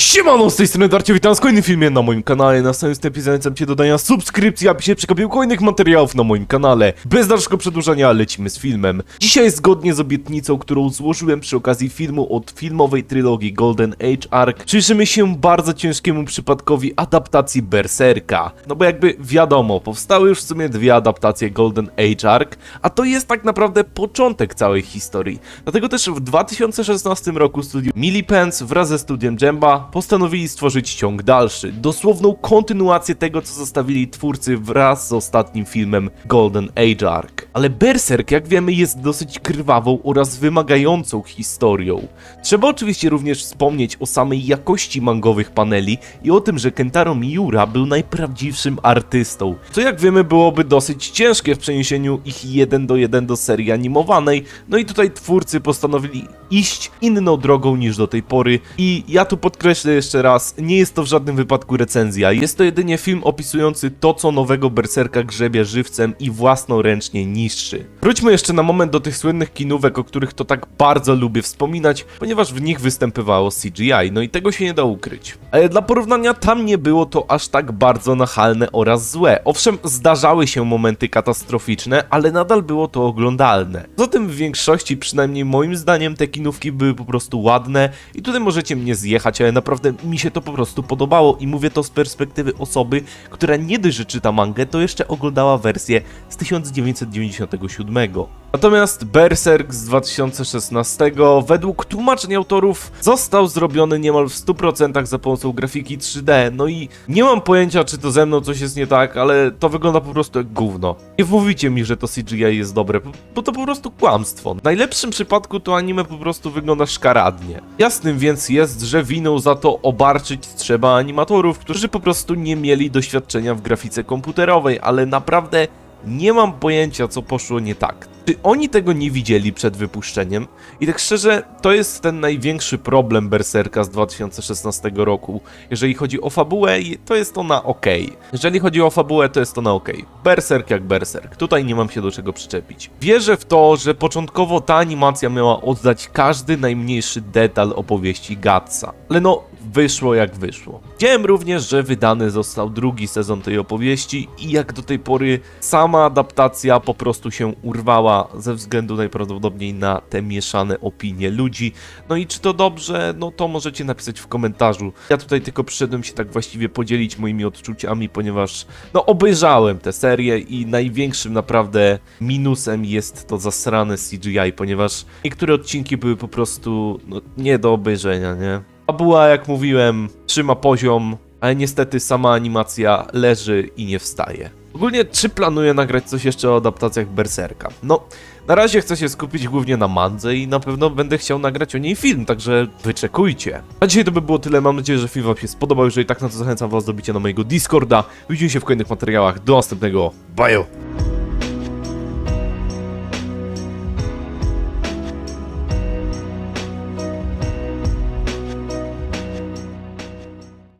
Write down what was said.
Siemano, z tej strony Darcie, witam w kolejnym filmie na moim kanale. Na samym wstępie zachęcam cię do dania subskrypcji, aby się przekapił kolejnych materiałów na moim kanale. Bez dalszego przedłużania lecimy z filmem. Dzisiaj zgodnie z obietnicą, którą złożyłem przy okazji filmu od filmowej trylogii Golden Age Arc, przyjrzymy się bardzo ciężkiemu przypadkowi adaptacji Berserka. No bo jakby wiadomo, powstały już w sumie dwie adaptacje Golden Age Arc, a to jest tak naprawdę początek całej historii. Dlatego też w 2016 roku studio Millipens wraz ze studiem Jemba postanowili stworzyć ciąg dalszy, dosłowną kontynuację tego, co zostawili twórcy wraz z ostatnim filmem Golden Age Arc. Ale Berserk, jak wiemy, jest dosyć krwawą oraz wymagającą historią. Trzeba oczywiście również wspomnieć o samej jakości mangowych paneli i o tym, że Kentaro Miura był najprawdziwszym artystą, co jak wiemy byłoby dosyć ciężkie w przeniesieniu ich jeden do jeden do serii animowanej, no i tutaj twórcy postanowili iść inną drogą niż do tej pory i ja tu podkreślę jeszcze raz, nie jest to w żadnym wypadku recenzja, jest to jedynie film opisujący to, co nowego Berserka grzebie żywcem i własnoręcznie niszczy. Wróćmy jeszcze na moment do tych słynnych kinówek, o których to tak bardzo lubię wspominać, ponieważ w nich występowało CGI, no i tego się nie da ukryć. Ale dla porównania tam nie było to aż tak bardzo nachalne oraz złe. Owszem, zdarzały się momenty katastroficzne, ale nadal było to oglądalne. Zatem w większości, przynajmniej moim zdaniem, te kinówki były po prostu ładne i tutaj możecie mnie zjechać, ale naprawdę mi się to po prostu podobało i mówię to z perspektywy osoby, która nie dość, że czyta mangę, to jeszcze oglądała wersję z 1997. Natomiast Berserk z 2016 według tłumaczeń autorów został zrobiony niemal w 100% za pomocą grafiki 3D. No i nie mam pojęcia, czy to ze mną coś jest nie tak, ale to wygląda po prostu jak gówno. Nie wmówicie mi, że to CGI jest dobre, bo to po prostu kłamstwo. W najlepszym przypadku to anime po prostu wygląda szkaradnie. Jasnym więc jest, że winą za to obarczyć trzeba animatorów, którzy po prostu nie mieli doświadczenia w grafice komputerowej, ale naprawdę nie mam pojęcia, co poszło nie tak. Czy oni tego nie widzieli przed wypuszczeniem? I tak szczerze, to jest ten największy problem Berserka z 2016 roku. Jeżeli chodzi o fabułę, to jest ona ok. Jeżeli chodzi o fabułę, to jest ona ok. Berserk jak Berserk. Tutaj nie mam się do czego przyczepić. Wierzę w to, że początkowo ta animacja miała oddać każdy najmniejszy detal opowieści Gatsa. Ale no, wyszło jak wyszło. Widziałem również, że wydany został drugi sezon tej opowieści i jak do tej pory sama adaptacja po prostu się urwała ze względu najprawdopodobniej na te mieszane opinie ludzi. No i czy to dobrze? No to możecie napisać w komentarzu. Ja tutaj tylko przyszedłem się tak właściwie podzielić moimi odczuciami, ponieważ no obejrzałem tę serię i największym naprawdę minusem jest to zasrane CGI, ponieważ niektóre odcinki były po prostu no, nie do obejrzenia, nie? Fabuła, jak mówiłem, trzyma poziom, ale niestety sama animacja leży i nie wstaje. Ogólnie, czy planuję nagrać coś jeszcze o adaptacjach Berserka? No, na razie chcę się skupić głównie na mandze i na pewno będę chciał nagrać o niej film, także wyczekujcie. A dzisiaj to by było tyle, mam nadzieję, że film wam się spodobał, jeżeli tak, no to zachęcam was do bicia na mojego Discorda. Widzimy się w kolejnych materiałach, do następnego, bye!